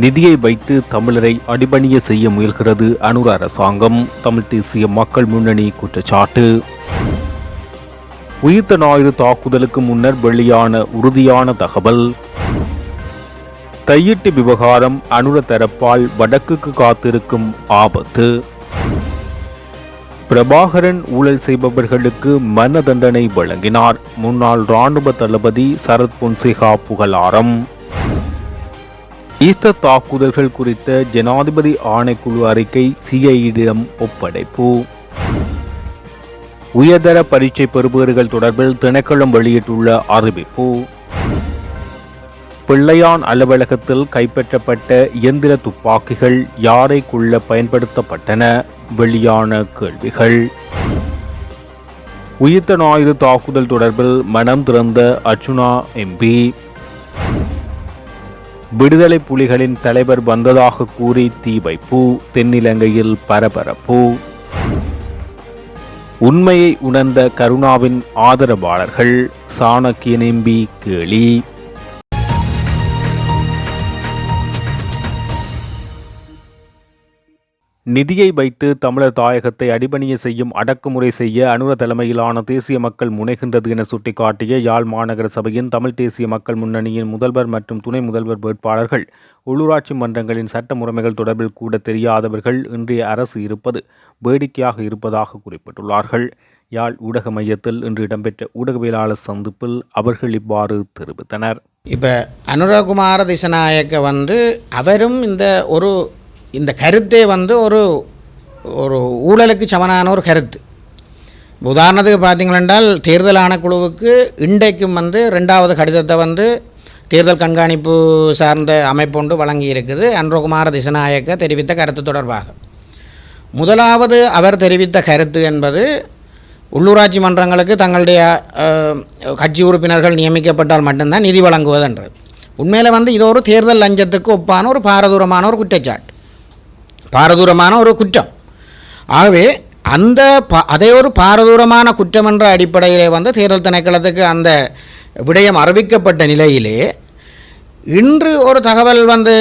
நிதியை வைத்து தமிழரை அடிபணிய செய்ய முயல்கிறது அனுர அரசாங்கம். தமிழ் தேசிய மக்கள் முன்னணி குற்றச்சாட்டு. உயிர்த்த ஞாயிறு தாக்குதலுக்கு முன்னர் வெளியான உறுதியான தகவல். தையிட்டு விவகாரம் அனுர தரப்பால் வடக்குக்கு காத்திருக்கும் ஆபத்து. பிரபாகரன் ஊழல் செய்பவர்களுக்கு மரண தண்டனை வழங்கினார். முன்னாள் ராணுவ தளபதி சரத் பொன்சேகா புகழாரம். ஈஸ்டர் தாக்குதல்கள் குறித்த ஜனாதிபதி ஆணைக்குழு அறிக்கை சிஐடியிடம் ஒப்படைப்பு. உயர்தர பரீட்சை பெறுபவர்கள் தொடர்பில் திணைக்களம் வெளியிட்டுள்ள அறிவிப்பு. பிள்ளையான் அலுவலகத்தில் கைப்பற்றப்பட்ட இயந்திர துப்பாக்கிகள் யாரை கொள்ள பயன்படுத்தப்பட்டன? வெளியான கேள்விகள். உயிர்த்த ஞாயிறு தாக்குதல் தொடர்பில் மனம் திறந்த அர்ஜுனா எம்பி. விடுதலை புலிகளின் தலைவர் வந்ததாக கூறி தீ வைப்பு தென்னிலங்கையில் பரபரப்பு. உண்மையை உணர்ந்த கருணாவின் ஆதரவாளர்கள் சாணக்கியன் எம்பி கேளி நிதியை வைத்து தமிழர் தாயகத்தை அடிபணிய செய்யும் அடக்குமுறை செய்ய அனுர தலைமையிலான தேசிய மக்கள் முனைகின்றது என சுட்டிக்காட்டிய யாழ் மாநகர சபையின் தமிழ் தேசிய மக்கள் முன்னணியின் முதல்வர் மற்றும் துணை முதல்வர் வேட்பாளர்கள் உள்ளூராட்சி மன்றங்களின் சட்ட முறைமைகள் தொடர்பில் கூட தெரியாதவர்கள் இன்றைய அரசு இருப்பது வேடிக்கையாக இருப்பதாக குறிப்பிட்டுள்ளார்கள். யாழ் ஊடக மையத்தில் இன்று இடம்பெற்ற ஊடகவியலாளர் சந்திப்பில் அவர்கள் இவ்வாறு தெரிவித்தனர். இப்போ அனுரகுமார திசநாயக்க வந்து அவரும் இந்த ஒரு இந்த கருத்தே வந்து ஒரு ஒரு ஊழலுக்கு சமனான ஒரு கருத்து. உதாரணத்துக்கு பார்த்தீங்களென்றால் தேர்தல் ஆணைக்குழுவுக்கு இன்றைக்கும் வந்து ரெண்டாவது கடிதத்தை வந்து தேர்தல் கண்காணிப்பு சார்ந்த அமைப்பொண்டு வழங்கி இருக்குது அன்றகுமார திசநாயக்க தெரிவித்த கருத்து தொடர்பாக. முதலாவது அவர் தெரிவித்த கருத்து என்பது உள்ளூராட்சி மன்றங்களுக்கு தங்களுடைய கட்சி உறுப்பினர்கள் நியமிக்கப்பட்டால் மட்டும்தான் நிதி வழங்குவதுன்றது. உண்மையில் வந்து இது ஒரு தேர்தல் லஞ்சத்துக்கு ஒப்பான ஒரு பாரதூரமான ஒரு குற்றச்சாட்டு. பாரதூரமான ஒரு குற்றம். ஆகவே அந்த ப அதே ஒரு பாரதூரமான குற்றம் என்ற அடிப்படையிலே வந்து தேர்தல் திணைக்களத்துக்கு அந்த விடயம் அறிவிக்கப்பட்ட நிலையிலே இன்று ஒரு தகவல் வந்து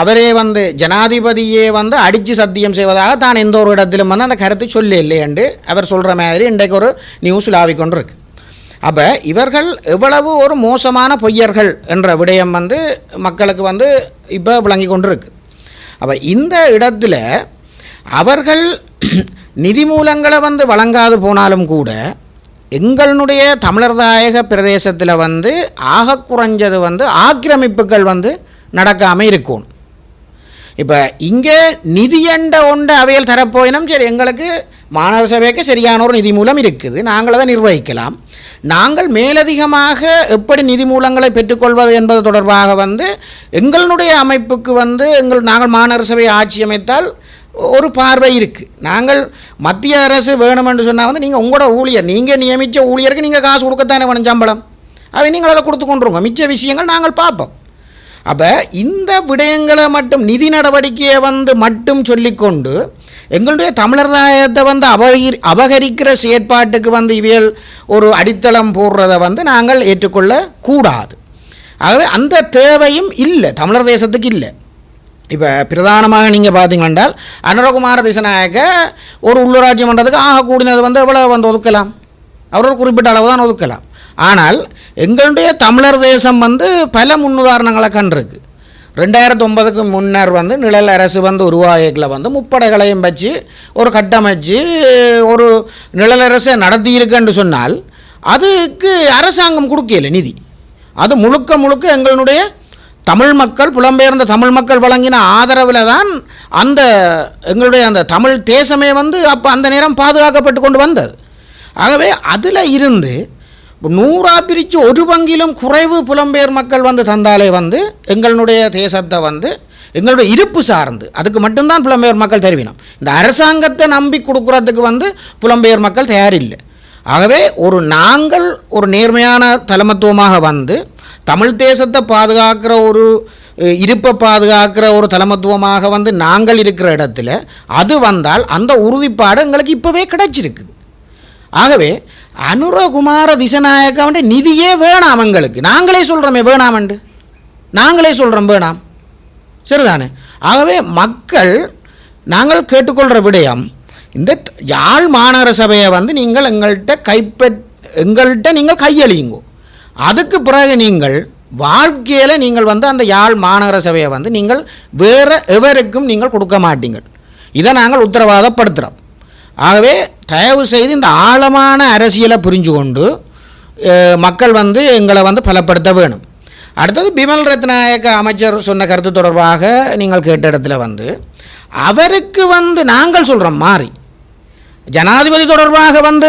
அவரே வந்து ஜனாதிபதியே வந்து அடித்து சத்தியம் செய்வதாக தான் எந்த ஒரு இடத்திலும் வந்து அந்த கருத்து சொல்ல இல்லையண்டு அவர் சொல்கிற மாதிரி இன்றைக்கு ஒரு நியூஸ் லாவிக்கொண்டிருக்கு அப்போ இவர்கள் எவ்வளவு ஒரு மோசமான பொய்யர்கள் என்ற விடயம் வந்து மக்களுக்கு வந்து இப்போ விளங்கி கொண்டிருக்கு. அப்போ இந்த இடத்துல அவர்கள் நிதி மூலங்களை வந்து வழங்காது போனாலும் கூட எங்களுடைய தமிழர்தாயக பிரதேசத்தில் வந்து ஆக குறைஞ்சது வந்து ஆக்கிரமிப்புகள் வந்து நடக்காமல் இருக்கணும் இப்போ இங்கே நிதியண்ட ஒன்று அவையில் தரப்போயினும் சரி எங்களுக்கு மாநகர சபைக்கு சரியான ஒரு நிதி மூலம் இருக்குது. நாங்கள் அதை நிர்வகிக்கலாம். நாங்கள் மேலதிகமாக எப்படி நிதி மூலங்களை பெற்றுக்கொள்வது என்பது தொடர்பாக வந்து எங்களுடைய அமைப்புக்கு வந்து எங்கள் நாங்கள் மாநகர சபை ஆட்சி அமைத்தால் ஒரு பார்வை இருக்குது நாங்கள் மத்திய அரசு வேணுமென்று சொன்னால் வந்து நீங்கள் உங்களோட ஊழியர் நீங்கள் நியமித்த ஊழியருக்கு நீங்கள் காசு கொடுக்கத்தானே வேணும் சம்பளம். அவை நீங்கள் அதை கொடுத்து கொண்டுருங்க. மிச்ச விஷயங்கள் நாங்கள் பார்ப்போம். அப்போ இந்த விடயங்களை மட்டும் நிதி நடவடிக்கையை வந்து மட்டும் சொல்லிக்கொண்டு எங்களுடைய தமிழர்தாயத்தை வந்து அபகரி அபகரிக்கிற செயற்பாட்டுக்கு வந்து இவியல் ஒரு அடித்தளம் போடுறதை வந்து நாங்கள் ஏற்றுக்கொள்ள கூடாது. ஆகவே அந்த தேவையும் இல்லை தமிழர் தேசத்துக்கு இல்லை. இப்போ பிரதானமாக நீங்கள் பார்த்தீங்கன்றால் அனுரகுமார திசநாயக ஒரு உள்ளூராட்சி மன்றத்துக்கு ஆக கூடினது வந்து எவ்வளோ வந்து ஒதுக்கலாம்? அவர் ஒரு குறிப்பிட்ட அளவு தான் ஒதுக்கலாம். ஆனால் எங்களுடைய தமிழர் தேசம் வந்து பல முன்னுதாரணங்களை கண்டிருக்கு. ரெண்டாயிரத்தி ஒன்பதுக்கு முன்னர் வந்து நிழல் அரசு வந்து உருவாகிக்கல வந்து முப்படைகளையும் வச்சு ஒரு கட்டமைச்சு ஒரு நிழல் அரசை நடத்தியிருக்குன்னு சொன்னால் அதுக்கு அரசாங்கம் கொடுக்கல நிதி. அது முழுக்க முழுக்க எங்களுடைய தமிழ் மக்கள் புலம்பெயர்ந்த தமிழ் மக்கள் வழங்கின ஆதரவில் தான் அந்த எங்களுடைய அந்த தமிழ் தேசமே வந்து அப்போ அந்த நேரம் பாதுகாக்கப்பட்டு கொண்டு வந்தது. ஆகவே அதில் இருந்து நூறாக நூறா பிரித்து ஒரு பங்கிலும் குறைவு புலம்பெயர் மக்கள் வந்து தந்தாலே வந்து எங்களுடைய தேசத்தை வந்து எங்களுடைய இருப்பு சார்ந்து அதுக்கு மட்டும்தான் புலம்பெயர் மக்கள் தெரிவினோம். இந்த அரசாங்கத்தை நம்பி கொடுக்குறதுக்கு வந்து புலம்பெயர் மக்கள் தயாரில்லை. ஆகவே ஒரு நாங்கள் ஒரு நேர்மையான தலைமத்துவமாக வந்து தமிழ் தேசத்தை பாதுகாக்கிற ஒரு இருப்பை பாதுகாக்கிற ஒரு தலைமத்துவமாக வந்து நாங்கள் இருக்கிற இடத்துல அது வந்தால் அந்த உறுதிப்பாடு எங்களுக்கு இப்போவே கிடைச்சிருக்குது. ஆகவே அனுரகுமார திசநாயக்காவுடைய நிதியே வேணாம் எங்களுக்கு. நாங்களே சொல்கிறோமே வேணாமண்டு நாங்களே சொல்கிறோம் வேணாம். சரிதானே? ஆகவே மக்கள் நாங்கள் கேட்டுக்கொள்கிற விடயம் இந்த யாழ் மாநகர சபையை வந்து நீங்கள் எங்கள்கிட்ட கைப்பற் எங்கள்கிட்ட நீங்கள் கையளியுங்கோ. அதுக்கு பிறகு நீங்கள் வாழ்க்கையில் நீங்கள் வந்து அந்த யாழ் மாநகர சபையை வந்து நீங்கள் வேறு எவருக்கும் நீங்கள் கொடுக்க மாட்டீங்கள். இதை நாங்கள் உத்தரவாதப்படுத்துகிறோம் ஆகவே தயவு செய்து இந்த ஆழமான அரசியலை புரிஞ்சு கொண்டு மக்கள் வந்து எங்களை வந்து பலப்படுத்த வேணும். அடுத்தது பிமல் ரத்நாயக்க அமைச்சர் சொன்ன கருத்து தொடர்பாக நீங்கள் கேட்ட இடத்துல வந்து அவருக்கு வந்து நாங்கள் சொல்கிறோம் மாறி ஜனாதிபதி தொடர்பாக வந்து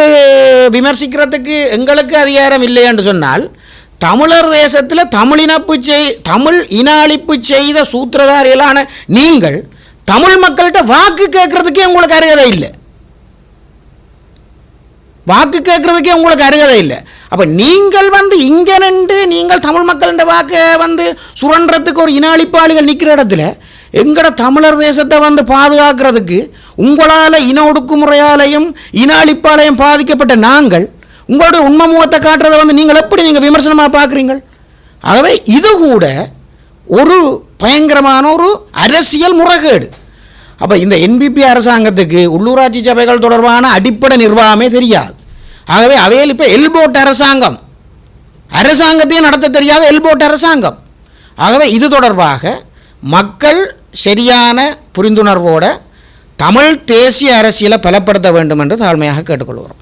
விமர்சிக்கிறதுக்கு எங்களுக்கு அதிகாரம் இல்லை என்று சொன்னால் தமிழர் தேசத்தில் தமிழினப்பு செய் தமிழ் இன அழிப்பு செய்த சூத்திரதாரிகளான நீங்கள் தமிழ் மக்கள்கிட்ட வாக்கு கேட்குறதுக்கே உங்களுக்கு அருகதை இல்லை. வாக்கு கேட்குறதுக்கே உங்களுக்கு அருகதை இல்லை. அப்போ நீங்கள் வந்து இங்கே நின்று நீங்கள் தமிழ் மக்கள்கிட்ட வாக்கை வந்து சுரண்டுறதுக்கு ஒரு இன அழிப்பாளிகள் நிற்கிற இடத்துல எங்கட தமிழர் தேசத்தை வந்து பாதுகாக்கிறதுக்கு உங்களால் இன ஒடுக்குமுறையாலையும் இன அழிப்பாலையும் பாதிக்கப்பட்ட நாங்கள் உங்களுடைய உண்மை முகத்தை காட்டுறதை வந்து நீங்கள் எப்படி நீங்கள் விமர்சனமாக பார்க்குறீங்கள்? ஆகவே இது கூட ஒரு பயங்கரமான ஒரு அரசியல் முறைகேடு. அப்போ இந்த என்பிபி அரசாங்கத்துக்கு உள்ளூராட்சி சபைகள் தொடர்பான அடிப்படை நிர்வாகமே தெரியாது. ஆகவே அவையில் இப்போ எல்போட் அரசாங்கம். அரசாங்கத்தையும் நடத்த தெரியாத எல்போட் அரசாங்கம். ஆகவே இது தொடர்பாக மக்கள் சரியான புரிந்துணர்வோடு தமிழ் தேசிய அரசியலை பலப்படுத்த வேண்டும் என்று தாழ்மையாக கேட்டுக்கொள்கிறோம்.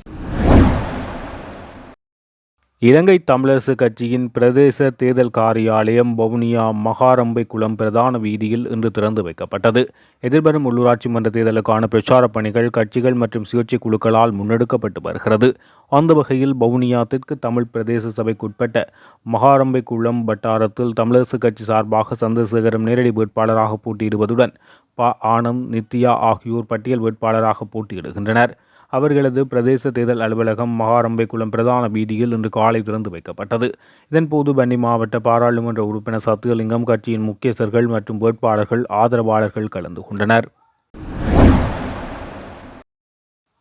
இலங்கை தமிழரசு கட்சியின் பிரதேச தேர்தல் காரியாலயம் வவுனியா மகாரம்பை குளம் பிரதான வீதியில் இன்று திறந்து வைக்கப்பட்டது. எதிர்வரும் உள்ளூராட்சி மன்ற தேர்தலுக்கான பிரச்சார பணிகள் கட்சிகள் மற்றும் சுயேட்சை குழுக்களால் முன்னெடுக்கப்பட்டு வருகிறது. அந்த வகையில் வவுனியா தெற்கு தமிழ் பிரதேச சபைக்குட்பட்ட மகாரம்பை குளம் வட்டாரத்தில் தமிழரசு கட்சி சார்பாக சந்திரசேகரம் நேரடி வேட்பாளராக போட்டியிடுவதுடன் ப. ஆனந்த் நித்யா ஆகியோர் பட்டியல் வேட்பாளராக போட்டியிடுகின்றனர். அவர்களது பிரதேச தேர்தல் அலுவலகம் மகாரம்பைக்குளம் பிரதான வீதியில் இன்று காலை திறந்து வைக்கப்பட்டது. இதன்போது பன்னி மாவட்ட பாராளுமன்ற உறுப்பினர் சத்தியலிங்கம் கட்சியின் முக்கியஸ்தர்கள் மற்றும் வேட்பாளர்கள் ஆதரவாளர்கள் கலந்து கொண்டனர்.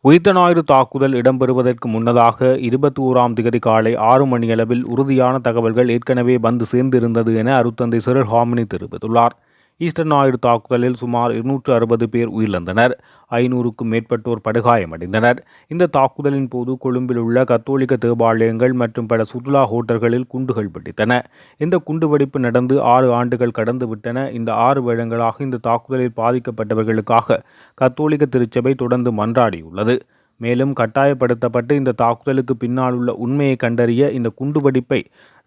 உயிர்த்த ஞாயிறு தாக்குதல் இடம்பெறுவதற்கு முன்னதாக இருபத்தி ஓராம் திகதி காலை ஆறு மணியளவில் உறுதியான தகவல்கள் ஏற்கனவே வந்து சேர்ந்திருந்தது என அருத்தந்தை சிறர் ஹாமினி தெரிவித்துள்ளார். ஈஸ்டர் ஞாயிறு தாக்குதலில் சுமார் இருநூற்று அறுபது பேர் உயிரிழந்தனர். ஐநூறுக்கும் மேற்பட்டோர் படுகாயமடைந்தனர். இந்த தாக்குதலின் போது கொழும்பில் உள்ள கத்தோலிக்க தேவாலயங்கள் மற்றும் பல சுற்றுலா ஹோட்டல்களில் குண்டுகள் வெடித்தன. இந்த குண்டுவெடிப்பு நடந்து ஆறு ஆண்டுகள் கடந்து விட்டன இந்த ஆறு வருடங்களாக இந்த தாக்குதலில் பாதிக்கப்பட்டவர்களுக்காக கத்தோலிக்க திருச்சபை தொடர்ந்து மன்றாடியுள்ளது. மேலும் கட்டாயப்படுத்தப்பட்டு இந்த தாக்குதலுக்கு பின்னால் உள்ள உண்மையை கண்டறிய இந்த குண்டுவெடிப்பை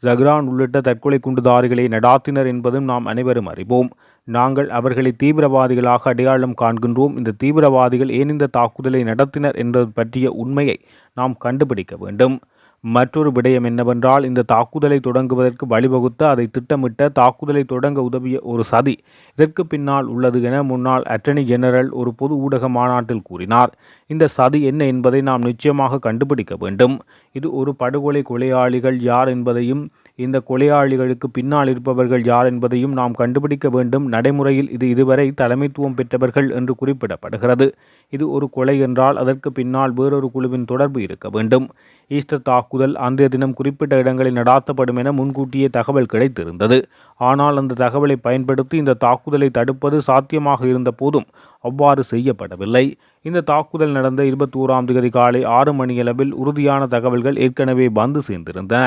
ஜஹ்ரான் உள்ளிட்ட தற்கொலை குண்டுதாரிகளை நடாத்தினர் என்பதும் நாம் அனைவரும் அறிவோம். நாங்கள் அவர்களை தீவிரவாதிகளாக அடையாளம் காண்கின்றோம். இந்த தீவிரவாதிகள் ஏன் இந்த தாக்குதலை நடத்தினர் என்பது பற்றிய உண்மையை நாம் கண்டுபிடிக்க வேண்டும். மற்றொரு விடயம் என்னவென்றால் இந்த தாக்குதலை தொடங்குவதற்கு வழிவகுத்த அதை திட்டமிட்ட தாக்குதலை தொடங்க உதவிய ஒரு சதி இதற்கு பின்னால் உள்ளது என முன்னாள் அட்டர்னி ஜெனரல் ஒரு பொது ஊடக மாநாட்டில் கூறினார். இந்த சதி என்ன என்பதை நாம் நிச்சயமாக கண்டுபிடிக்க வேண்டும். இது ஒரு படுகொலை கொலையாளிகள் யார் என்பதையும் இந்த கொலையாளிகளுக்கு பின்னால் இருப்பவர்கள் யார் என்பதையும் நாம் கண்டுபிடிக்க வேண்டும். நடைமுறையில் இது இதுவரை தலைமைத்துவம் பெற்றவர்கள் என்று குறிப்பிடப்படுகிறது. இது ஒரு கொலை என்றால் அதற்கு பின்னால் வேறொரு குழுவின் தொடர்பு இருக்க வேண்டும். ஈஸ்டர் தாக்குதல் அன்றைய தினம் குறிப்பிட்ட இடங்களில் நடாத்தப்படும் என முன்கூட்டியே தகவல் கிடைத்திருந்தது. ஆனால் அந்த தகவலை பயன்படுத்தி இந்த தாக்குதலை தடுப்பது சாத்தியமாக இருந்த போதும் அவ்வாறு செய்யப்படவில்லை. இந்த தாக்குதல் நடந்த இருபத்தி ஓராம் தேதி காலை ஆறு மணியளவில் உறுதியான தகவல்கள் ஏற்கனவே வந்து சேர்ந்திருந்தன.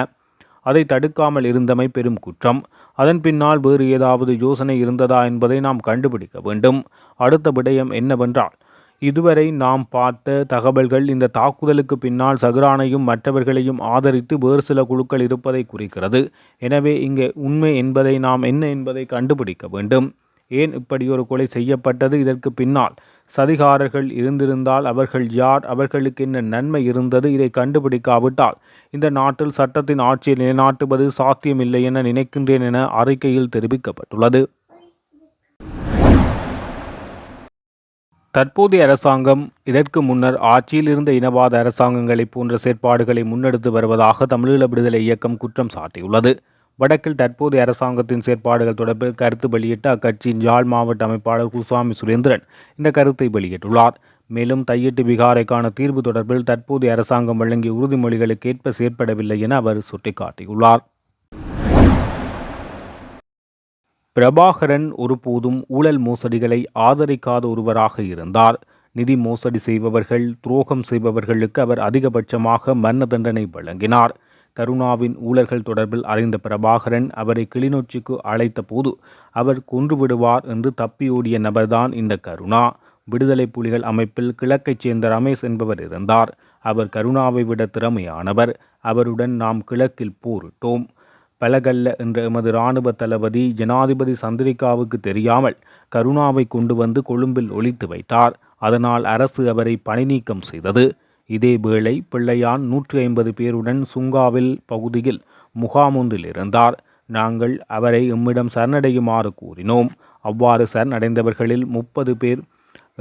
அதை தடுக்காமல் இருந்தமை பெரும் குற்றம். அதன் பின்னால் வேறு ஏதாவது யோசனை இருந்ததா என்பதை நாம் கண்டுபிடிக்க வேண்டும். அடுத்த விடயம் என்னவென்றால் இதுவரை நாம் பார்த்த தகவல்கள் இந்த தாக்குதலுக்கு பின்னால் சஹ்ரானையும் மற்றவர்களையும் ஆதரித்து வேறு சில குழுக்கள் இருப்பதை குறிக்கிறது. எனவே இங்கே உண்மை என்பதை நாம் என்ன என்பதை கண்டுபிடிக்க வேண்டும். ஏன் இப்படி ஒரு கொலை செய்யப்பட்டது? இதற்கு பின்னால் சதிகாரர்கள் இருந்திருந்தால் அவர்கள் யார்? அவர்களுக்கு என்ன நன்மை இருந்தது? இதை கண்டுபிடிக்காவிட்டால் இந்த நாட்டில் சட்டத்தின் ஆட்சியை நிலைநாட்டுவது சாத்தியமில்லை என நினைக்கின்றேன் என அறிக்கையில் தெரிவிக்கப்பட்டுள்ளது. தற்போதைய அரசாங்கம் இதற்கு முன்னர் ஆட்சியில் இருந்த இனவாத அரசாங்கங்களைப் போன்ற செயற்பாடுகளை முன்னெடுத்து வருவதாக தமிழீழ விடுதலை இயக்கம் குற்றம் சாட்டியுள்ளது. வடக்கில் தற்போதைய அரசாங்கத்தின் செயற்பாடுகள் தொடர்பில் கருத்து வெளியிட்ட அக்கட்சியின் யாழ் மாவட்ட அமைப்பாளர் குசாமி சுரேந்திரன் இந்த கருத்தை வெளியிட்டுள்ளார். மேலும் தையிட்டு விகாரைக்கான தீர்வு தொடர்பில் தற்போதைய அரசாங்கம் வழங்கிய உறுதிமொழிகளுக்கு ஏற்ப செயற்படவில்லை என அவர் சுட்டிக்காட்டியுள்ளார். பிரபாகரன் ஒருபோதும் ஊழல் மோசடிகளை ஆதரிக்காத ஒருவராக இருந்தார். நிதி மோசடி செய்பவர்கள் துரோகம் செய்பவர்களுக்கு அவர் அதிகபட்சமாக மரண தண்டனை வழங்கினார். கருணாவின் ஊழல்கள் தொடர்பில் அறிந்த பிரபாகரன் அவரை கிளிநொச்சிக்கு அழைத்த போது அவர் கொன்றுவிடுவார் என்று தப்பியோடிய நபர்தான் இந்த கருணா. விடுதலை புலிகள் அமைப்பில் கிழக்கைச் சேர்ந்த ரமேஷ் என்பவர் இருந்தார். அவர் கருணாவை விட திறமையானவர். அவருடன் நாம் கிழக்கில் போரிட்டோம். பலகல்ல என்ற எமது இராணுவ தளபதி ஜனாதிபதி சந்திரிகாவுக்கு தெரியாமல் கருணாவை கொண்டு வந்து கொழும்பில் ஒழித்து வைத்தார். அதனால் அரசு அவரை பணிநீக்கம் செய்தது. இதேவேளை பிள்ளையான் நூற்றி ஐம்பது பேருடன் சுங்காவில் பகுதியில் முகாமொன்றில் இருந்தார். நாங்கள் அவரை எம்மிடம் சரணடையுமாறு கூறினோம். அவ்வாறு சரணடைந்தவர்களில் முப்பது பேர்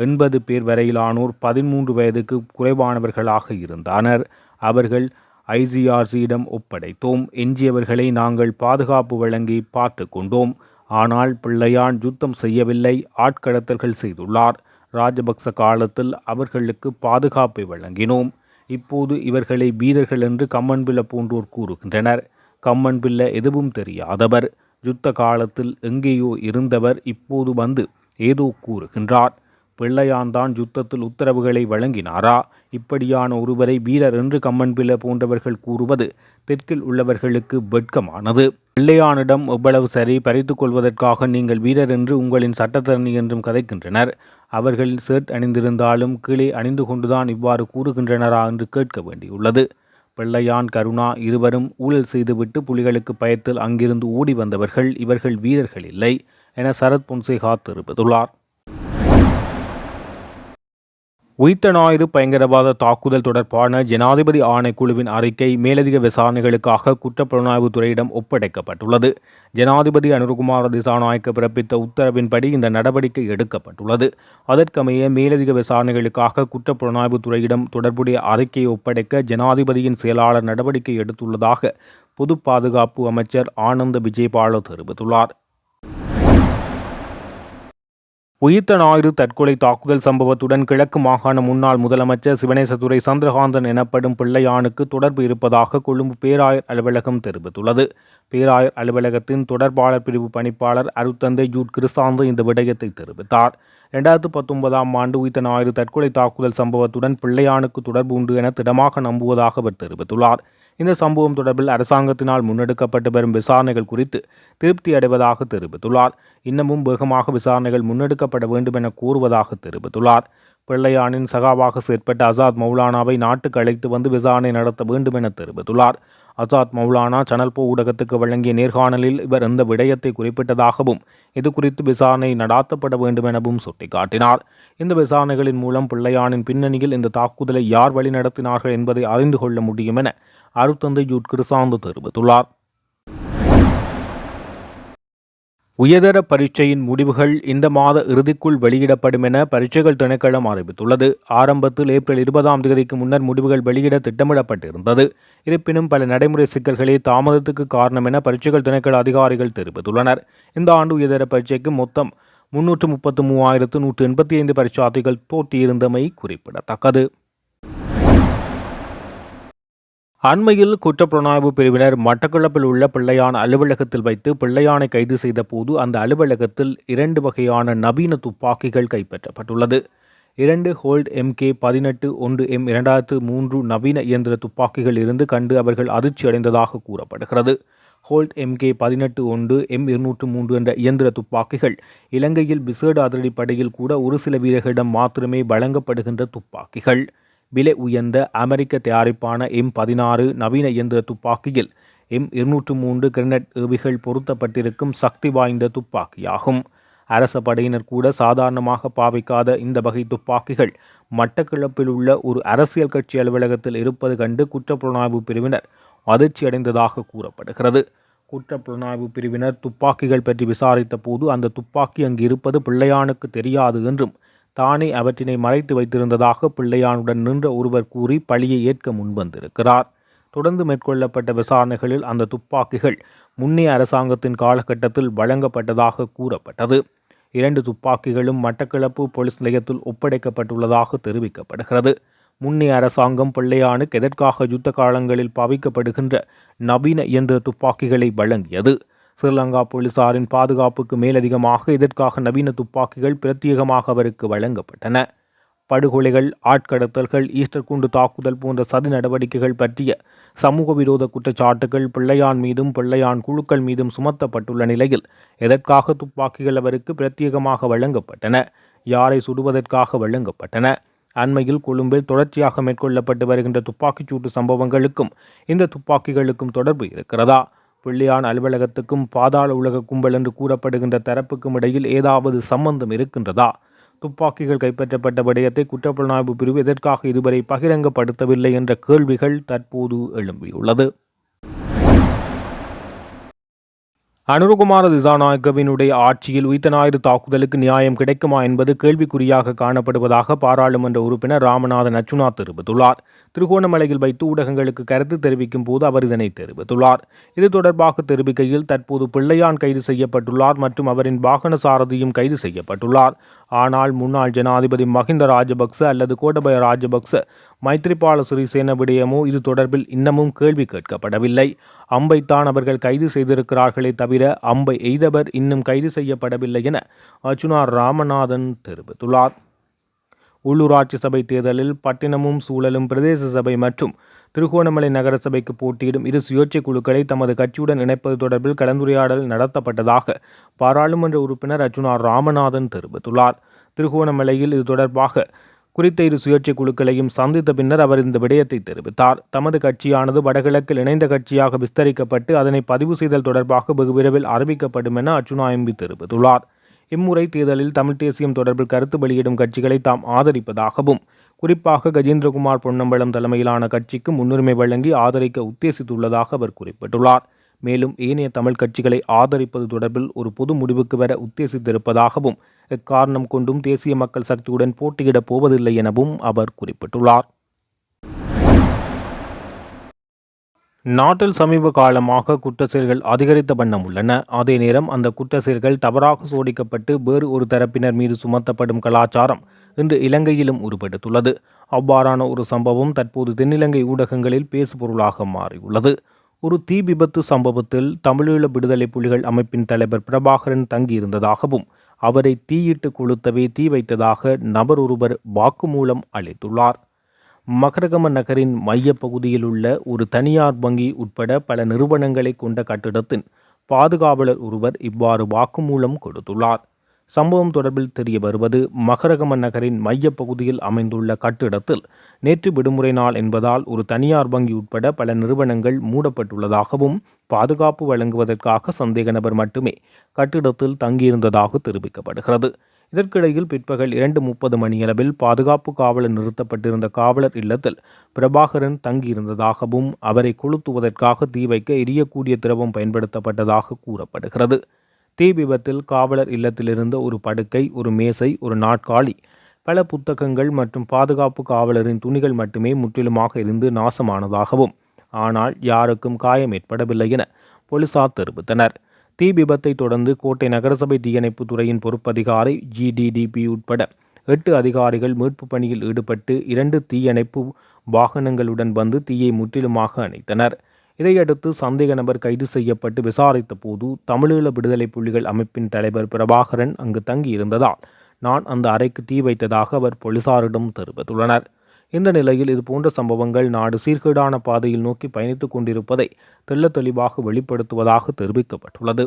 எண்பது பேர் வரையிலானோர் பதிமூன்று வயதுக்கு குறைவானவர்களாக இருந்தனர். அவர்கள் ஐசிஆர்சியிடம் ஒப்படைத்தோம். எஞ்சியவர்களை நாங்கள் பாதுகாப்பு வழங்கி பார்த்து கொண்டோம். ஆனால் பிள்ளையான் யுத்தம் செய்யவில்லை. ஆட்கடத்தல்கள் செய்துள்ளார். ராஜபக்ச காலத்தில் அவர்களுக்கு பாதுகாப்பை வழங்கினோம். இப்போது இவர்களை வீரர்கள் என்று கம்மன்பில்ல போன்றோர் கூறுகின்றனர். கம்மன்பில்ல எதுவும் தெரியாதவர். யுத்த காலத்தில் எங்கேயோ இருந்தவர் இப்போது வந்து ஏதோ கூறுகின்றார். பிள்ளையான்தான் யுத்தத்தில் உத்தரவுகளை வழங்கினாரா? இப்படியான ஒருவரை வீரர் என்று கம்மன்பில போன்றவர்கள் கூறுவது தெற்கில் உள்ளவர்களுக்கு வெட்கமானது. பிள்ளையானிடம் எவ்வளவு சரி பறித்து கொள்வதற்காக நீங்கள் வீரர் என்று உங்களின் சட்டத்தரணி என்றும் கதைக்கின்றனர். அவர்கள் ஷர்ட் அணிந்திருந்தாலும் கீழே அணிந்து கொண்டுதான் இவ்வாறு கூறுகின்றனரா என்று கேட்க வேண்டியுள்ளது. பிள்ளையான் கருணா இருவரும் ஊழல் செய்துவிட்டு புலிகளுக்கு பயத்தில் அங்கிருந்து ஓடி வந்தவர்கள் இவர்கள் வீரர்கள் இல்லை என சரத் பொன்சேகா தெரிவித்துள்ளார். உயிர்த்த ஞாயிறு பயங்கரவாத தாக்குதல் தொடர்பான ஜனாதிபதி ஆணைக்குழுவின் அறிக்கை மேலதிக விசாரணைகளுக்காக குற்றப்புலனாய்வு துறையிடம் ஒப்படைக்கப்பட்டுள்ளது. ஜனாதிபதி அனுருகுமார திசாநாயக்க பிறப்பித்த உத்தரவின்படி இந்த நடவடிக்கை எடுக்கப்பட்டுள்ளது. அதற்கமைய மேலதிக விசாரணைகளுக்காக குற்றப்புலனாய்வு துறையிடம் தொடர்புடைய அறிக்கையை ஒப்படைக்க ஜனாதிபதியின் செயலாளர் நடவடிக்கை எடுத்துள்ளதாக பொது பாதுகாப்பு அமைச்சர் ஆனந்த விஜயபால தெரிவித்துள்ளார். உயிர்த்த ஞாயிறு தற்கொலை தாக்குதல் சம்பவத்துடன் கிழக்கு மாகாண முன்னாள் முதலமைச்சர் சிவனேசதுரை சந்திரகாந்தன் எனப்படும் பிள்ளையானுக்கு தொடர்பு இருப்பதாக கொழும்பு பேராயர் அலுவலகம் தெரிவித்துள்ளது. பேராயர் அலுவலகத்தின் தொடர்பாளர் பிரிவு பணிப்பாளர் அருத்தந்தை ஜூட் கிறிஸ்தாந்து இந்த விடயத்தை தெரிவித்தார். இரண்டாயிரத்து பத்தொன்பதாம் ஆண்டு உயிர்த்த ஞாயிறு தற்கொலை தாக்குதல் சம்பவத்துடன் பிள்ளையானுக்கு தொடர்பு உண்டு என திடமாக நம்புவதாக அவர் தெரிவித்துள்ளார். இந்த சம்பவம் தொடர்பில் அரசாங்கத்தினால் முன்னெடுக்கப்பட்டு வரும் விசாரணைகள் குறித்து திருப்தி அடைவதாக தெரிவித்துள்ளார். இன்னமும் வேகமாக விசாரணைகள் முன்னெடுக்கப்பட வேண்டும் என கூறுவதாக தெரிவித்துள்ளார். பிள்ளையானின் சகாவாக செயற்பட்ட அசாத் மௌலானாவை நாட்டுக்கு அழைத்து வந்து விசாரணை நடத்த வேண்டும் என தெரிவித்துள்ளார். அசாத் மௌலானா சனல்போ ஊடகத்துக்கு வழங்கிய நேர்காணலில் இவர் இந்த விடயத்தை குறிப்பிட்டதாகவும் இது குறித்து விசாரணை நடாத்தப்பட வேண்டும் எனவும் சுட்டிக்காட்டினார். இந்த விசாரணைகளின் மூலம் பிள்ளையானின் பின்னணியில் இந்த தாக்குதலை யார் வழிநடத்தினார்கள் என்பதை அறிந்து கொள்ள முடியும் என அருத்தந்தை ஜூட் கிருசாந்து தெரிவித்துள்ளார் உயர்தர பரீட்சையின் முடிவுகள் இந்த மாத இறுதிக்குள் வெளியிடப்படும் என பரீட்சைகள் திணைக்களம் அறிவித்துள்ளது ஆரம்பத்தில் ஏப்ரல் இருபதாம் தேதிக்கு முன்னர் முடிவுகள் வெளியிட திட்டமிடப்பட்டிருந்தது இருப்பினும் பல நடைமுறை சிக்கல்களே தாமதத்துக்கு காரணம் என பரீட்சைகள் திணைக்கள அதிகாரிகள் தெரிவித்துள்ளனர் இந்த ஆண்டு உயர்தர பரீட்சைக்கு மொத்தம் முன்னூற்று முப்பத்து மூவாயிரத்து நூற்று எண்பத்தி ஐந்து பரீட்சார்த்திகள் தோற்றியிருந்தமை குறிப்பிடத்தக்கது அண்மையில் குற்றப்புலனாய்வு பிரிவினர் மட்டக்களப்பில் உள்ள பிள்ளையான் அலுவலகத்தில் வைத்து பிள்ளையானை கைது செய்த போது அந்த அலுவலகத்தில் இரண்டு வகையான நவீன துப்பாக்கிகள் கைப்பற்றப்பட்டுள்ளது. இரண்டு ஹோல்ட் எம்கே பதினெட்டு ஒன்று எம் இரண்டாயிரத்து மூன்று நவீன இயந்திர துப்பாக்கிகள் இருந்து கண்டு அவர்கள் அதிர்ச்சி அடைந்ததாக கூறப்படுகிறது. ஹோல்ட் எம்கே பதினெட்டு ஒன்று எம் இருநூற்று மூன்று என்ற இயந்திர துப்பாக்கிகள் இலங்கையில் விசேட அதிரடிப்படையில் கூட ஒரு சில வீரர்களிடம் மாத்திரமே வழங்கப்படுகின்ற துப்பாக்கிகள். விலை உயர்ந்த அமெரிக்க தயாரிப்பான எம் பதினாறு நவீன இயந்திர துப்பாக்கியில் எம் இருநூற்று மூன்று கிரனட் ஏவிகள் பொருத்தப்பட்டிருக்கும் சக்தி வாய்ந்த துப்பாக்கியாகும். அரச படையினர் கூட சாதாரணமாக பாவிக்காத இந்த வகை துப்பாக்கிகள் மட்டக்கிழப்பில் உள்ள ஒரு அரசியல் கட்சி அலுவலகத்தில் இருப்பது கண்டு குற்றப்புலனாய்வு பிரிவினர் அதிர்ச்சியடைந்ததாக கூறப்படுகிறது. குற்றப்புலனாய்வு பிரிவினர் துப்பாக்கிகள் பற்றி விசாரித்த போது அந்த துப்பாக்கி அங்கு இருப்பது பிள்ளையானுக்கு தெரியாது என்றும் தானே அவற்றினை மறைத்து வைத்திருந்ததாக பிள்ளையானுடன் நின்ற ஒருவர் கூறி பழியை ஏற்க முன்வந்திருக்கிறார். தொடர்ந்து மேற்கொள்ளப்பட்ட விசாரணைகளில் அந்த துப்பாக்கிகள் முன்னைய அரசாங்கத்தின் காலகட்டத்தில் வழங்கப்பட்டதாக கூறப்பட்டது. இரண்டு துப்பாக்கிகளும் மட்டக்களப்பு போலீஸ் நிலையத்தில் ஒப்படைக்கப்பட்டுள்ளதாக தெரிவிக்கப்படுகிறது. முன்னைய அரசாங்கம் பிள்ளையானுக்கு எதற்காக யுத்த காலங்களில் பாவிக்கப்படுகின்ற நவீன இயந்திர துப்பாக்கிகளை வழங்கியது. ஸ்ரீலங்கா போலீசாரின் பாதுகாப்புக்கு மேலதிகமாக இதற்காக நவீன துப்பாக்கிகள் பிரத்யேகமாக அவருக்கு வழங்கப்பட்டன? படுகொலைகள் ஆட்கடத்தல்கள் ஈஸ்டர் குண்டு தாக்குதல் போன்ற சதி நடவடிக்கைகள் பற்றிய சமூக விரோத குற்றச்சாட்டுகள் பிள்ளையான் மீதும் பிள்ளையான் குழுக்கள் மீதும் சுமத்தப்பட்டுள்ள நிலையில் எதற்காக துப்பாக்கிகள் அவருக்கு பிரத்யேகமாக வழங்கப்பட்டன? யாரை சுடுவதற்காக வழங்கப்பட்டன? அண்மையில் கொழும்பில் தொடர்ச்சியாக மேற்கொள்ளப்பட்டு வருகின்ற துப்பாக்கிச்சூட்டு சம்பவங்களுக்கும் இந்த துப்பாக்கிகளுக்கும் தொடர்பு இருக்கிறதா? பிள்ளையான் அலுவலகத்துக்கும் பாதாள உலக கும்பல் என்று கூறப்படுகின்ற தரப்புக்கும் இடையில் ஏதாவது சம்பந்தம் இருக்கின்றதா? துப்பாக்கிகள் கைப்பற்றப்பட்ட விடயத்தை குற்றப்புலனாய்வு பிரிவு எதற்காக இதுவரை பகிரங்கப்படுத்தவில்லை என்ற கேள்விகள் தற்போது எழும்பியுள்ளது. அனுருகுமார திசாநாயக்கவினுடைய ஆட்சியில் உயிர்த்த ஞாயிறு தாக்குதலுக்கு நியாயம் கிடைக்குமா என்பது கேள்விக்குறியாக காணப்படுவதாக பாராளுமன்ற உறுப்பினர் ராமநாதன் அச்சுநாத் தெரிவித்துள்ளார். திருகோணமலையில் வைத்து ஊடகங்களுக்கு கருத்து தெரிவிக்கும் போது அவர் இதனை தெரிவித்துள்ளார். இது தொடர்பாக தெரிவிக்கையில் தற்போது பிள்ளையான் கைது செய்யப்பட்டுள்ளார் மற்றும் அவரின் வாகன சாரதியும் கைது செய்யப்பட்டுள்ளார். ஆனால் முன்னாள் ஜனாதிபதி மஹிந்த ராஜபக்ச அல்லது கோட்டபய ராஜபக்ச மைத்ரிபால சிறிசேன விடயமோ இது தொடர்பில் இன்னமும் கேள்வி கேட்கப்படவில்லை. அம்பைத்தான் அவர்கள் கைது செய்திருக்கிறார்களே தவிர அம்பை எய்தவர் இன்னும் கைது செய்யப்படவில்லை என அர்ச்சுனா ராமநாதன் தெரிவித்துள்ளார். உள்ளூராட்சி சபை தேர்தலில் பட்டினமும் சூழலும் பிரதேச சபை மற்றும் திருகோணமலை நகரசபைக்கு போட்டியிடும் இரு சுயேட்சை குழுக்களை தமது கட்சியுடன் இணைப்பது தொடர்பில் கலந்துரையாடல் நடத்தப்பட்டதாக பாராளுமன்ற உறுப்பினர் அர்ஜுனார் ராமநாதன் தெரிவித்துள்ளார். திருகோணமலையில் இது தொடர்பாக குறித்த இரு சுயேட்சை குழுக்களையும் சந்தித்த பின்னர் அவர் இந்த விடயத்தை தெரிவித்தார். தமது கட்சியானது வடகிழக்கில் இணைந்த கட்சியாக விஸ்தரிக்கப்பட்டு அதனை பதிவு செய்தல் தொடர்பாக வெகு விரைவில் அறிவிக்கப்படும் என அர்ச்சுனா எம்பி தெரிவித்துள்ளார். இம்முறை தேர்தலில் தமிழ் தேசியம் தொடர்பில் கருத்து வெளியிடும் கட்சிகளை தாம் ஆதரிப்பதாகவும் குறிப்பாக கஜேந்திரகுமார் பொன்னம்பலம் தலைமையிலான கட்சிக்கு முன்னுரிமை வழங்கி ஆதரிக்க உத்தேசித்துள்ளதாக அவர் குறிப்பிட்டுள்ளார். மேலும் ஏனைய தமிழ் கட்சிகளை ஆதரிப்பது தொடர்பில் ஒரு பொது முடிவுக்கு வர உத்தேசித்திருப்பதாகவும் எக்காரணம் கொண்டும் தேசிய மக்கள் சக்தியுடன் போட்டியிடப் போவதில்லை எனவும் அவர் குறிப்பிட்டுள்ளார். நாட்டில் சமீப காலமாக குற்ற செயல்கள் அதிகரித்த வண்ணம் உள்ளன. அதே நேரம் அந்த குற்ற செயல்கள் தவறாக சோடிக்கப்பட்டு வேறு ஒரு தரப்பினர் மீது சுமத்தப்படும் கலாச்சாரம் இன்று இலங்கையிலும் உருவெடுத்துள்ளது. அவ்வாறான ஒரு சம்பவம் தற்போது தென்னிலங்கை ஊடகங்களில் பேசுபொருளாக மாறியுள்ளது. ஒரு தீ விபத்து சம்பவத்தில் தமிழீழ விடுதலை புலிகள் அமைப்பின் தலைவர் பிரபாகரன் தங்கியிருந்ததாகவும் அவரை தீயிட்டு கொளுத்தவே தீ வைத்ததாக நபர் ஒருவர் வாக்குமூலம் அளித்துள்ளார். மகரகம நகரின் மையப்பகுதியில் உள்ள ஒரு தனியார் வங்கி உட்பட பல நிறுவனங்களை கொண்ட கட்டிடத்தின் பாதுகாவலர் ஒருவர் இவ்வாறு வாக்குமூலம் கொடுத்துள்ளார். சம்பவம் தொடர்பில் தெரிய வருவது மகரகம நகரின் மையப்பகுதியில் அமைந்துள்ள கட்டிடத்தில் நேற்று விடுமுறை நாள் என்பதால் ஒரு தனியார் வங்கி உட்பட பல நிறுவனங்கள் மூடப்பட்டுள்ளதாகவும் பாதுகாப்பு வழங்குவதற்காக சந்தேக நபர் மட்டுமே கட்டிடத்தில் தங்கியிருந்ததாக தெரிவிக்கப்படுகிறது. இதற்கிடையில் பிற்பகல் இரண்டு முப்பது மணியளவில் பாதுகாப்பு காவலர் நிறுத்தப்பட்டிருந்த காவலர் இல்லத்தில் பிரபாகரன் தங்கியிருந்ததாகவும் அவரை கொளுத்துவதற்காக தீ வைக்க எரியக்கூடிய திரவம் பயன்படுத்தப்பட்டதாக கூறப்படுகிறது. தீ விபத்தில் காவலர் இல்லத்திலிருந்த ஒரு படுக்கை ஒரு மேசை ஒரு நாட்காலி பல புத்தகங்கள் மற்றும் பாதுகாப்பு காவலரின் துணிகள் மட்டுமே முற்றிலுமாக இருந்து நாசமானதாகவும் ஆனால் யாருக்கும் காயம் ஏற்படவில்லை என போலீசார் தெரிவித்தனர். தீ விபத்தை தொடர்ந்து கோட்டை நகரசபை தீயணைப்பு துறையின் பொறுப்பதிகாரி ஜிடிடிபி உட்பட எட்டு அதிகாரிகள் மீட்பு பணியில் ஈடுபட்டு இரண்டு தீயணைப்பு வாகனங்களுடன் வந்து தீயை முற்றிலுமாக அணைத்தனர். இதையடுத்து சந்தேக நபர் கைது செய்யப்பட்டு விசாரித்த போது தமிழீழ விடுதலை புலிகள் அமைப்பின் தலைவர் பிரபாகரன் அங்கு தங்கியிருந்ததால் நான் அந்த அறைக்கு தீ வைத்ததாக அவர் போலீசாரிடம் தெரிவித்துள்ளனர். இந்த நிலையில் இதுபோன்ற சம்பவங்கள் நாடு சீர்கேடான பாதையில் நோக்கி பயணித்துக் கொண்டிருப்பதை தெள்ள தெளிவாக வெளிப்படுத்துவதாக தெரிவிக்கப்பட்டுள்ளது.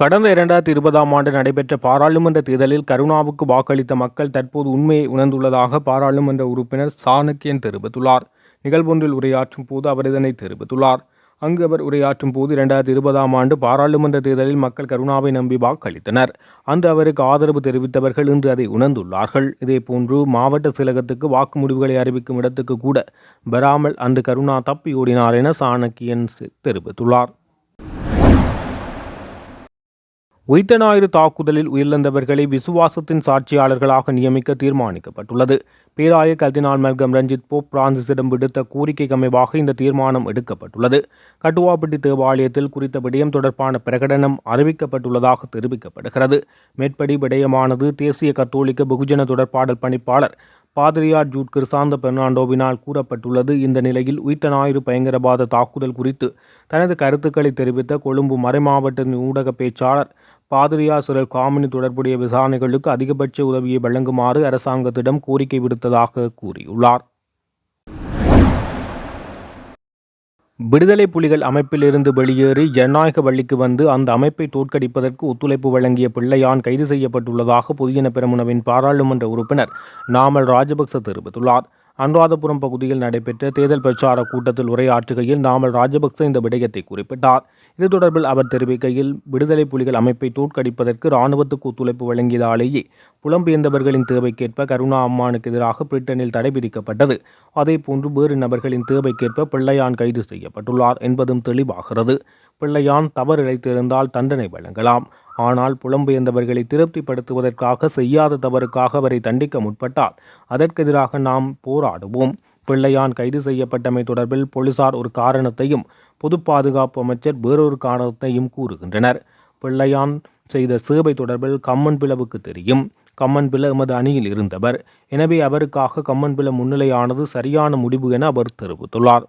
கடந்த இரண்டாயிரத்தி இருபதாம் ஆண்டு நடைபெற்ற பாராளுமன்ற தேர்தலில் கருணாவுக்கு வாக்களித்த மக்கள் தற்போது உண்மையை உணர்ந்துள்ளதாக பாராளுமன்ற உறுப்பினர் சாணக்கியன் தெரிவித்துள்ளார். நிகழ்வொன்றில் உரையாற்றும் போது அவர் இதனை தெரிவித்துள்ளார். அங்கு அவர் உரையாற்றும் போது இரண்டாயிரத்தி இருபதாம் ஆண்டு பாராளுமன்ற தேர்தலில் மக்கள் கருணாவை நம்பி வாக்களித்தனர். அந்த அவருக்கு ஆதரவு தெரிவித்தவர்கள் இன்று அதை உணர்ந்துள்ளார்கள். இதேபோன்று மாவட்ட செயலகத்துக்கு வாக்கு முடிவுகளை அறிவிக்கும் இடத்துக்கு கூட வராமல் அந்த கருணா தப்பி ஓடினார் என சாணக்கியன் தெரிவித்துள்ளார். உயிர்த்த ஞாயிறு தாக்குதலில் உயிரிழந்தவர்களை விசுவாசத்தின் சாட்சியாளர்களாக நியமிக்க தீர்மானிக்கப்பட்டுள்ளது. பேராய கர்தினால் மல்கம் ரஞ்சித் போப் பிரான்சிஸிடம் விடுத்த கோரிக்கைக்கு அமைவாக இந்த தீர்மானம் எடுக்கப்பட்டுள்ளது. கட்டுவாப்பட்டி தேவாலயத்தில் குறித்த விடயம் தொடர்பான பிரகடனம் அறிவிக்கப்பட்டுள்ளதாக தெரிவிக்கப்படுகிறது. மேற்படி விடயமானது தேசிய கத்தோலிக்க பகுஜன தொடர்பாடல் பணிப்பாளர் பாதிரியார் ஜூட் கிறிசாந்த பெர்னாண்டோவினால் கூறப்பட்டுள்ளது. இந்த நிலையில் உயிர்த்த ஞாயிறு பயங்கரவாத தாக்குதல் குறித்து தனது கருத்துக்களை தெரிவித்த கொழும்பு மறைமாவட்ட ஊடக பேச்சாளர் பாதிரியாசுரர் காமினி தொடர்புடைய விசாரணைகளுக்கு அதிகபட்ச உதவியை வழங்குமாறு அரசாங்கத்திடம் கோரிக்கை விடுத்ததாக கூறியுள்ளார். விடுதலை புலிகள் அமைப்பிலிருந்து வெளியேறி ஜனநாயக வழிக்கு வந்து அந்த அமைப்பை தோற்கடிப்பதற்கு ஒத்துழைப்பு வழங்கிய பிள்ளையான் கைது செய்யப்பட்டுள்ளதாக பொதுஜன பெரமுனவின் பாராளுமன்ற உறுப்பினர் நாமல் ராஜபக்ச தெரிவித்துள்ளார். அனுராதபுரம் பகுதியில் நடைபெற்ற தேர்தல் பிரச்சார கூட்டத்தில் உரையாற்றுகையில் நாமல் ராஜபக்ச இந்த விடயத்தை குறிப்பிட்டார். இது தொடர்பில் அவர் தெரிவிக்கையில் விடுதலை புலிகள் அமைப்பை தோற்கடிப்பதற்கு இராணுவத்துக்கு ஒத்துழைப்பு வழங்கியதாலேயே புலம்பெயர்ந்தவர்களின் தேவைக்கேற்ப கருணா அம்மானுக்கு எதிராக பிரிட்டனில் தடை விதிக்கப்பட்டது. அதேபோன்று வேறு நபர்களின் தேவைக்கேற்ப பிள்ளையான் கைது செய்யப்பட்டுள்ளார் என்பதும் தெளிவாகிறது. பிள்ளையான் தவறு இழைத்திருந்தால் தண்டனை வழங்கலாம். ஆனால் புலம்பெயர்ந்தவர்களை திருப்திப்படுத்துவதற்காக செய்யாத தவறுக்காக அவரை தண்டிக்க முற்பட்டால் அதற்கெதிராக நாம் போராடுவோம். பிள்ளையான் கைது செய்யப்பட்டமை தொடர்பில் போலீசார் ஒரு காரணத்தையும் பொது பாதுகாப்பு அமைச்சர் வேறொரு காரணத்தையும் கூறுகின்றனர். பிள்ளையான் செய்த சேவை தொடர்பில் கம்மன் பிளவுக்கு தெரியும். கம்மன் பிள எமது அணியில் இருந்தவர். எனவே அவருக்காக கம்மன் பிள முன்னிலையானது சரியான முடிவு என அவர் தெரிவித்துள்ளார்.